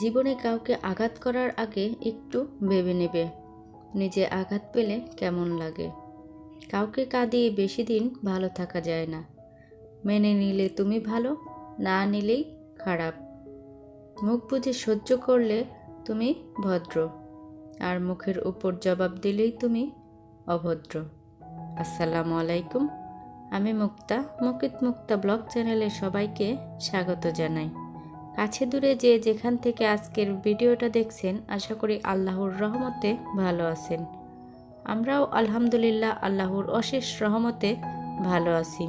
জীবনে কাউকে আঘাত করার আগে একটু ভেবে নেবে। নিজে আঘাত পেলে কেমন লাগে? কাউকে কাঁদিয়ে বেশি দিন ভালো থাকা যায় না। মেনে নিলে তুমি ভালো, না নিলেই খারাপ। মুখ বুঝে সহ্য করলে তুমি ভদ্র, আর মুখের উপর জবাব দিলেই তুমি অভদ্র। আসসালামু আলাইকুম। আমি মুক্তা, মুকিত মুক্তা ব্লগ চ্যানেলে সবাইকে স্বাগত জানাই। কাছে দূরে যে যেখান থেকে আজকের ভিডিওটা দেখছেন, আশা করি আল্লাহর রহমতে ভালো আছেন। আমরাও আলহামদুলিল্লাহ আল্লাহর অশেষ রহমতে ভালো আছি।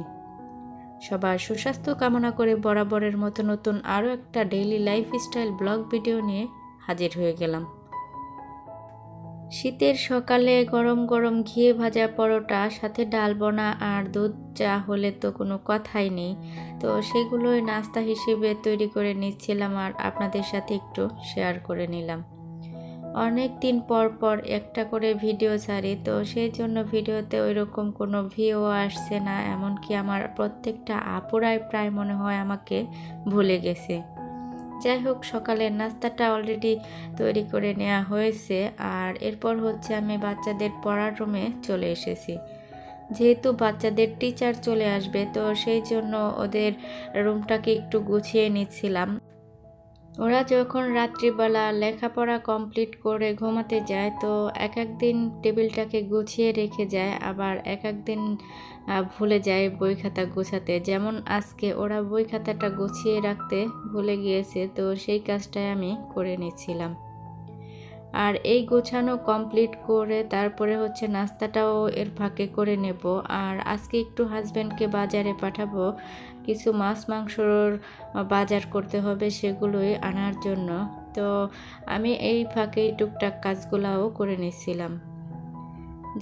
সবার সুস্বাস্থ্য কামনা করে বরাবরের মতো নতুন আরও একটা ডেইলি লাইফস্টাইল ব্লগ ভিডিও নিয়ে হাজির হয়ে গেলাম। শীতের সকালে গরম গরম ঘিয়ে ভাজা পরোটা, সাথে ডাল বনা আর দুধ চা হলে তো কোনো কথাই নেই। তো সেগুলোই নাস্তা হিসেবে তৈরি করে নিচ্ছিলাম আর আপনাদের সাথে একটু শেয়ার করে নিলাম। অনেক দিন পর পর একটা করে ভিডিও ছাড়ি, তো সেই জন্য ভিডিওতে ওই রকম কোনো ভিউ আসছে না, এমনকি আমার প্রত্যেকটা আপুরাই প্রায় মনে হয় আমাকে ভুলে গেছে। যাই হোক, সকালের নাস্তাটা অলরেডি তৈরি করে নেওয়া হয়েছে আর এরপর হচ্ছে আমি বাচ্চাদের পড়ার রুমে চলে এসেছি। যেহেতু বাচ্চাদের টিচার চলে আসবে, তো সেই জন্য ওদের রুমটাকে একটু গুছিয়ে নিচ্ছিলাম। ওরা যখন রাত্রিবেলা লেখাপড়া কমপ্লিট করে ঘুমাতে যায়, তো এক এক দিন টেবিলটাকে গুছিয়ে রেখে যায়, আবার এক এক দিন ভুলে যায় বই খাতা গোছাতে। যেমন আজকে ওরা বই খাতাটা গুছিয়ে রাখতে ভুলে গিয়েছে, তো সেই কাজটাই আমি করে নিচ্ছিলাম। আর এই গোছানো কমপ্লিট করে তারপরে হচ্ছে নাস্তাটাও এর ফাঁকে করে নেব। আর আজকে একটু হাজব্যান্ডকে বাজারে পাঠাবো। কিছু মাছ মাংসর বাজার করতে হবে সেগুলোই আনার জন্য। তো আমি এই ফাঁকে টুকটাক কাজগুলাও করে নিচ্ছিলাম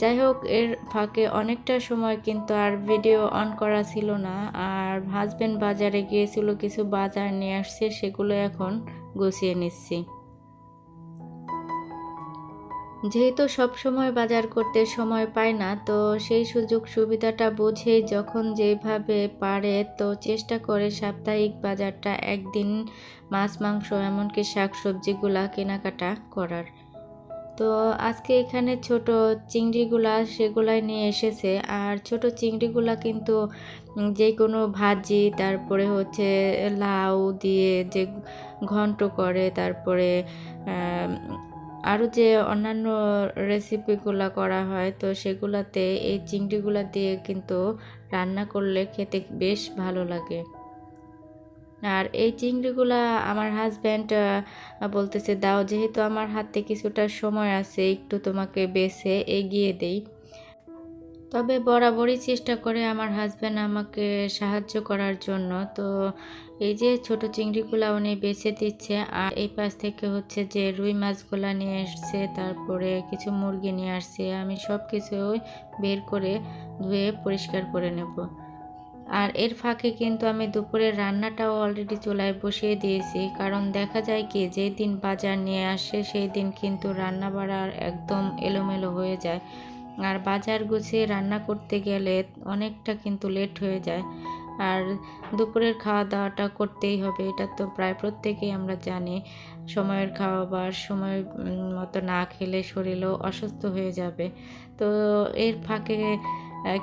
যাই হোক, এর ফাঁকে অনেকটা সময় কিন্তু আর ভিডিও অন করা ছিল না। আর হাজব্যান্ড বাজারে গিয়েছিল কিছু বাজার নিয়ে আসছে, সেগুলো এখন গুছিয়ে নিচ্ছি। যেহেতু সব সময় বাজার করতে সময় পায় না, তো সেই সুযোগ সুবিধাটা বুঝেই যখন যেভাবে পারে, তো চেষ্টা করে সাপ্তাহিক বাজারটা একদিন মাছ, মাংস, এমনকি শাক সবজিগুলা কেনাকাটা করার। তো আজকে এখানে ছোট চিংড়িগুলা সেগুলাই নিয়ে এসেছে, আর ছোট চিংড়িগুলা কিন্তু যে কোনো ভাজি, তারপরে হচ্ছে লাউ দিয়ে যে ঘন্ট করে, তারপরে আরও যে অন্যান্য রেসিপিগুলো করা হয়, তো সেগুলাতে এই চিংড়িগুলো দিয়ে কিন্তু রান্না করলে খেতে বেশ ভালো লাগে। আর এই চিংড়িগুলা আমার হাজব্যান্ড বলতেছে, দাও, যেহেতু আমার হাতে কিছুটা সময় আছে, একটু তোমাকে বেছে এগিয়ে দেই। তবে বরাবরই চেষ্টা করে আমার হাজব্যান্ড আমাকে সাহায্য করার জন্য। তো এই যে ছোট চিংড়িগুলা উনি বেছে দিচ্ছে, আর এই পাশ থেকে হচ্ছে যে রুই মাছগুলা নিয়ে আসছে তারপরে কিছু মুরগি নিয়ে আসছে, আমি সব কিছু বের করে ধুয়ে পরিষ্কার করে নেব। আর এর ফাঁকে কিন্তু আমি দুপুরের রান্নাটাও অলরেডি চুলায় বসিয়ে দিয়েছি, কারণ দেখা যায় কি যেই দিন বাজার নিয়ে আসে সেই দিন কিন্তু রান্না বাড়ার একদম এলোমেলো হয়ে যায়। আর বাজার গুছিয়ে রান্না করতে গেলে অনেকটা কিন্তু লেট হয়ে যায়। আর দুপুরের খাওয়া দাওয়াটা করতেই হবে, এটা তো প্রায় প্রত্যেকেই আমরা জানি। সময়ের খাওয়াবার সময় মতো না খেলে শরীরও অসুস্থ হয়ে যাবে। তো এর ফাঁকে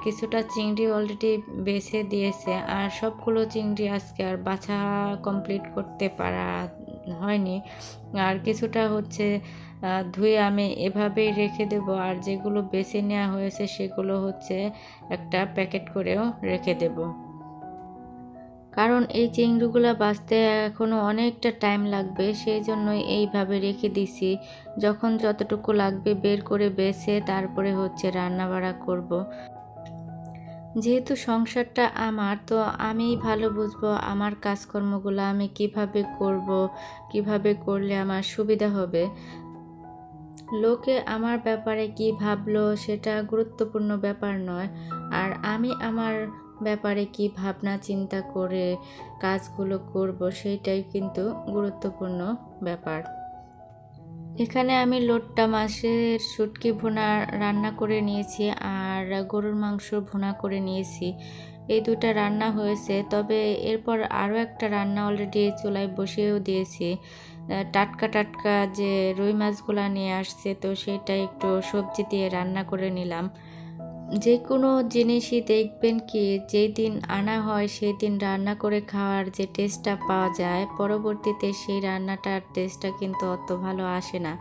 কিছুটা চিংড়ি অলরেডি বেছে দিয়েছে, আর সবগুলো চিংড়ি আজকে আর বাছা কমপ্লিট করতে পারা হয়নি। আর কিছুটা হচ্ছে ধুয়ে আমি এভাবেই রেখে দেব। আর যেগুলো বেছে নেওয়া হয়েছে সেগুলো হচ্ছে একটা প্যাকেট করেও রেখে দেব। কারণ এই চিংড়িগুলো বাঁচতে এখনও অনেকটা টাইম লাগবে সেই জন্যই এইভাবে রেখে দিছি। যখন যতটুকু লাগবে বের করে বেছে, তারপরে হচ্ছে রান্না বাড়া করব। যেহেতু সংসারটা আমার, তো আমিই ভালো বুঝব আমার কাজকর্মগুলো আমি কীভাবে করব, কীভাবে করলে আমার সুবিধা হবে। লোকে আমার ব্যাপারে কি ভাবলো সেটা গুরুত্বপূর্ণ ব্যাপার নয়। আর আমি আমার ব্যাপারে কি ভাবনা চিন্তা করে কাজগুলো করব সেইটাই কিন্তু গুরুত্বপূর্ণ ব্যাপার। এখানে আমি লোটটা মাছের শুটকি ভুনা রান্না করে নিয়েছি আর গরুর মাংস ভুনা করে নিয়েছি। এই দুটা রান্না হয়েছে, তবে এরপর আরও একটা রান্না অলরেডি চুলায় বসিয়েও দিয়েছি। টাটকা টাটকা যে রুই মাছগুলো নিয়ে আসছে, তো সেটা একটু সবজি দিয়ে রান্না করে নিলাম। যে কোনো জিনিসই দেখবেন কি যেই দিন আনা হয় সেই দিন রান্না করে খাওয়ার যে টেস্টটা পাওয়া যায়, পরবর্তীতে সেই রান্নাটার টেস্টটা কিন্তু অত ভালো আসে না।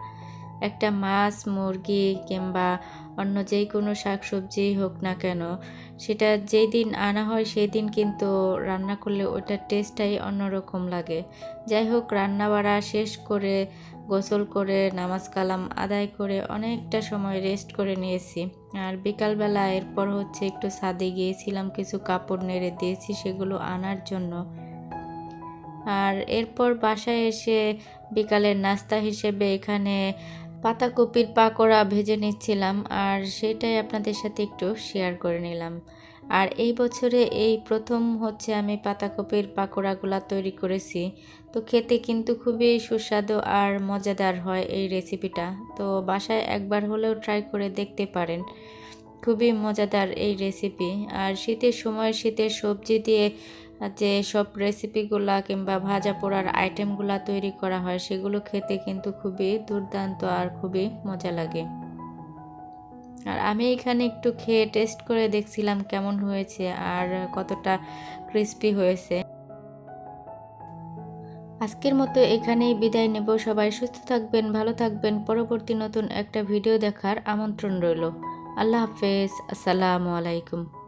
একটা মাছ, মুরগি কিংবা অন্য যে কোনো শাক সবজিই হোক না কেন, সেটা যেই দিন আনা হয় সেই দিন কিন্তু রান্না করলে ওটার টেস্টটাই অন্যরকম লাগে। যাই হোক রান্না বাড়া শেষ করে গোসল করে, নামাজ কালাম আদায় করে অনেকটা সময় রেস্ট করে নিয়েছি। আর বিকালবেলা এরপর হচ্ছে একটু ছাদে গিয়েছিলাম, কিছু কাপড় নেড়ে দিয়েছি সেগুলো আনার জন্য। আর এরপর বাসায় এসে বিকালের নাস্তা হিসেবে এখানে পাতাকপির পাকোড়া ভেজে নিচ্ছিলাম। আর সেটাই আপনাদের সাথে একটু শেয়ার করে নিলাম। আর এই বছরে এই প্রথম হচ্ছে আমি পাতাকপির পাকোড়াগুলা তৈরি করেছি। তো খেতে কিন্তু খুবই সুস্বাদু আর মজাদার হয় এই রেসিপিটা। তো বাসায় একবার হলেও ট্রাই করে দেখতে পারেন। খুবই মজাদার এই রেসিপি। আর শীতের সময় শীতের সবজি দিয়ে যে সব রেসিপিগুলা কিংবা ভাজা পোড়ার আইটেমগুলা তৈরি করা হয়, সেগুলো খেতে কিন্তু খুবই দুর্দান্ত আর খুবই মজা লাগে। আর আমি এখানে একটু খেয়ে টেস্ট করে দেখছিলাম কেমন হয়েছে আর কতটা ক্রিস্পি হয়েছে। আজকের মতো এখানেই বিদায় নেব। সবাই সুস্থ থাকবেন, ভালো থাকবেন। পরবর্তী নতুন একটা ভিডিও দেখার আমন্ত্রণ রইল। আল্লাহ হাফেজ। আসসালামু আলাইকুম।